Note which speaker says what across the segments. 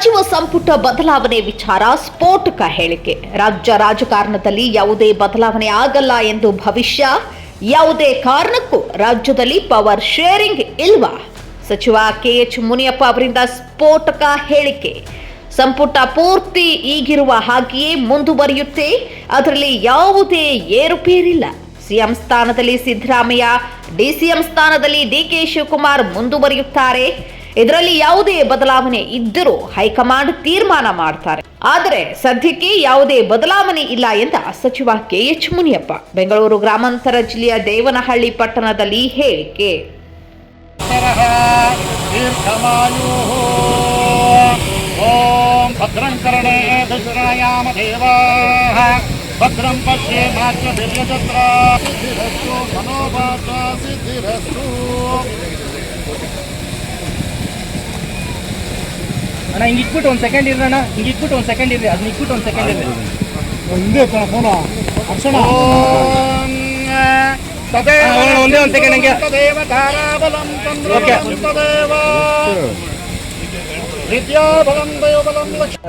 Speaker 1: ಸಚಿವ ಸಂಪುಟ ಬದಲಾವಣೆ ವಿಚಾರ ಸ್ಫೋಟಕ ಹೇಳಿಕೆ. ರಾಜ್ಯ ರಾಜಕಾರಣದಲ್ಲಿ ಯಾವುದೇ ಬದಲಾವಣೆ ಆಗಲ್ಲ ಎಂದು ಭವಿಷ್ಯ. ಯಾವುದೇ ಕಾರಣಕ್ಕೂ ರಾಜ್ಯದಲ್ಲಿ ಪವರ್ ಶೇರಿಂಗ್ ಇಲ್ವಾ? ಸಚಿವ ಕೆಎಚ್ ಮುನಿಯಪ್ಪ ಅವರಿಂದ ಸ್ಫೋಟಕ ಹೇಳಿಕೆ. ಸಂಪುಟ ಪೂರ್ತಿ ಈಗಿರುವ ಹಾಗೆಯೇ ಮುಂದುವರಿಯುತ್ತೆ. ಅದರಲ್ಲಿ ಯಾವುದೇ ಏರುಪೇರಿಲ್ಲ. ಸಿಎಂ ಸ್ಥಾನದಲ್ಲಿ ಸಿದ್ದರಾಮಯ್ಯ ಡಿಸಿಎಂ ಸ್ಥಾನದಲ್ಲಿ ಡಿಕೆ ಶಿವಕುಮಾರ್ ಮುಂದುವರಿಯುತ್ತಾರೆ. ಇದರಲ್ಲಿ ಯಾವುದೇ ಬದಲಾವಣೆ ಇದ್ದರೂ ಹೈಕಮಾಂಡ್ ತೀರ್ಮಾನ ಮಾಡ್ತಾರೆ. ಆದರೆ ಸದ್ಯಕ್ಕೆ ಯಾವುದೇ ಬದಲಾವಣೆ ಇಲ್ಲ ಎಂದ ಸಚಿವ ಕೆ ಎಚ್ ಮುನಿಯಪ್ಪ. ಬೆಂಗಳೂರು ಗ್ರಾಮಾಂತರ ಜಿಲ್ಲೆಯ ದೇವನಹಳ್ಳಿ ಪಟ್ಟಣದಲ್ಲಿ ಹೇಳಿಕೆ.
Speaker 2: ಭದ್ರಂ ಪಶ್ಯೇ ಮಾತ್ರ
Speaker 3: ಅಣ್ಣ ಹಿಂಗೆ ಇಟ್ಬಿಟ್ಟು ಒಂದು ಸೆಕೆಂಡ್ ಇರ್ರಿ ಅಣ್ಣ ಹಿಂಗೆ ಇಟ್ಬಿಟ್ಟು ಒಂದು ಸೆಕೆಂಡ್ ಇರ್ರಿ ಅದನ್ನ ಇಟ್ಬಿಟ್ಟು ಒಂದು ಸೆಕೆಂಡ್ ಇರ್ರಿ.
Speaker 2: ಹಿಂದೆ ಫೋನ ಅಕ್ಷಣ
Speaker 3: ಒಂದೇ- ಒಂದೇ ಸೆಕೆಂಡ್ ಹಂಗೆ.
Speaker 2: Okay ಧಾರಾಬಲಂ
Speaker 3: Okay.
Speaker 2: ಚಂದ್ರಬಲಂ ತದೇವ. ವಿದ್ಯಾಬಲಂ ದೈವಬಲಂ ಲಕ್ಷ್ಮೀ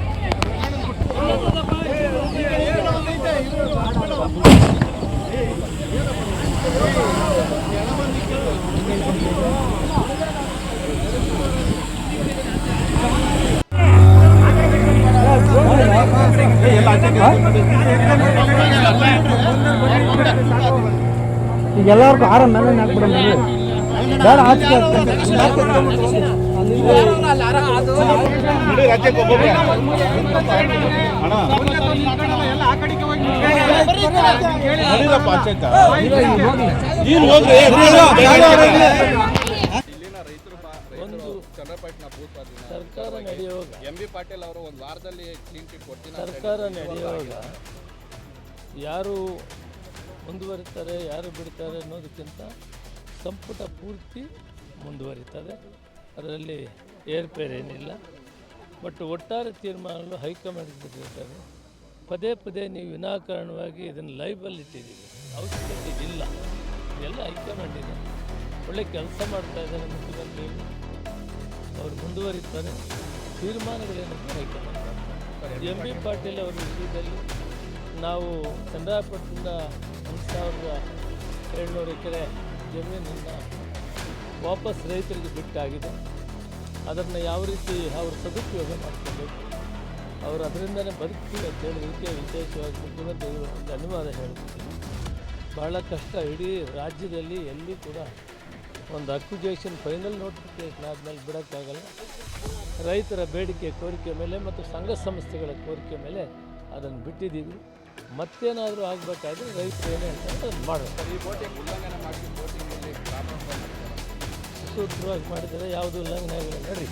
Speaker 3: ಈಗ ಎಲ್ಲರಿಗೂ ಆರಾಮ್ ಮೇಲೆ ಹಾಕ್ಬಿಡೋಣ ಬೇಡ ಆಚೆ
Speaker 4: ಸರ್ಕಾರ ನಡೆಯುವಾಗ.
Speaker 5: ಎಂ ಬಿ ಪಾಟೀಲ್ ಅವರು ಒಂದು ವಾರದಲ್ಲಿ ಕ್ಲೀನ್ ಚಿಟ್ ಕೊಡ್ತೀನಿ ಅಂತ
Speaker 4: ಸರ್ಕಾರ ನಡೆಯುವಾಗ ಯಾರು ಮುಂದುವರಿತಾರೆ ಯಾರು ಬಿಡ್ತಾರೆ ಅನ್ನೋದಕ್ಕಿಂತ ಸಂಪುಟ ಪೂರ್ತಿ ಮುಂದುವರಿತದೆ. ಅದರಲ್ಲಿ ಏರ್ಪೇರೇನಿಲ್ಲ ಬಟ್ ಒಟ್ಟಾರೆ ತೀರ್ಮಾನಗಳು ಹೈಕಮಾಂಡ್ ಬಿಟ್ಟಿರ್ತಾರೆ ಪದೇ ಪದೇ ನೀವು ವಿನಾಕಾರಣವಾಗಿ ಇದನ್ನು ಲೈಬಲ್ಲಿ ಇಟ್ಟಿದ್ದೀವಿ ಅವಶ್ಯಕತೆ ಇಲ್ಲ. ಎಲ್ಲ ಹೈಕಮಾಂಡ್ ಇದೆ. ಒಳ್ಳೆ ಕೆಲಸ ಮಾಡ್ತಾ ಇದ್ದಾರೆ ಮುಖ್ಯಮಂತ್ರಿಗಳು. ಅವರು ಮುಂದುವರಿತಾರೆ. ತೀರ್ಮಾನಗಳೇನು ಎಂ ಬಿ ಪಾಟೀಲ್ ಅವರ ವಿಷಯದಲ್ಲಿ ನಾವು ಚಂದ್ರಾಪಟ್ಟಣದ ಒಂದು ಸಾವಿರದ ಏಳ್ನೂರು ಎಕರೆ ಜಮೀನನ್ನು ವಾಪಸ್ ರೈತರಿಗೆ ಬಿಟ್ಟಾಗಿದೆ. ಅದನ್ನು ಯಾವ ರೀತಿ ಅವರು ಸದುಪಯೋಗ ಮಾಡ್ಕೋಬೇಕು? ಅವರು ಅದರಿಂದನೇ ಬದುಕಿ ಅಂತ ವಿಶೇಷವಾಗಿ ಮುಖ್ಯಮಂತ್ರಿಗಳು ಧನ್ಯವಾದ ಹೇಳ್ತೀನಿ ಬಹಳ ಕಷ್ಟ ಇಡೀ ರಾಜ್ಯದಲ್ಲಿ ಎಲ್ಲಿ ಕೂಡ ಒಂದು ಅಕ್ವಿಜೇಷನ್ ಫೈನಲ್ ನೋಟಿಫಿಕೇಷನ್ ಆದಮೇಲೆ ಬಿಡೋಕ್ಕಾಗಲ್ಲ. ರೈತರ ಬೇಡಿಕೆ ಕೋರಿಕೆ ಮೇಲೆ ಮತ್ತು ಸಂಘ ಸಂಸ್ಥೆಗಳ ಕೋರಿಕೆ ಮೇಲೆ ಅದನ್ನು ಬಿಟ್ಟಿದ್ದೀವಿ. ಮತ್ತೇನಾದರೂ ಆಗಬೇಕಾದ್ರೆ ರೈತರು ಏನೇ ಅಂತ ಅದನ್ನು ಮಾಡಬೇಕು
Speaker 5: ಈ ಬೋಟಿಂಗ್ ಉಲ್ಲಂಘನೆ ಮಾಡಿ ಬೋಟಿಂಗಲ್ಲಿ ಪ್ರಾಬ್ಲಮ್
Speaker 4: ಸೂತ್ರವಾಗಿ ಮಾಡಿದರೆ ಯಾವುದು ಉಲ್ಲಂಘನೆ ಆಗಿಲ್ಲ ನಡ್ರಿ.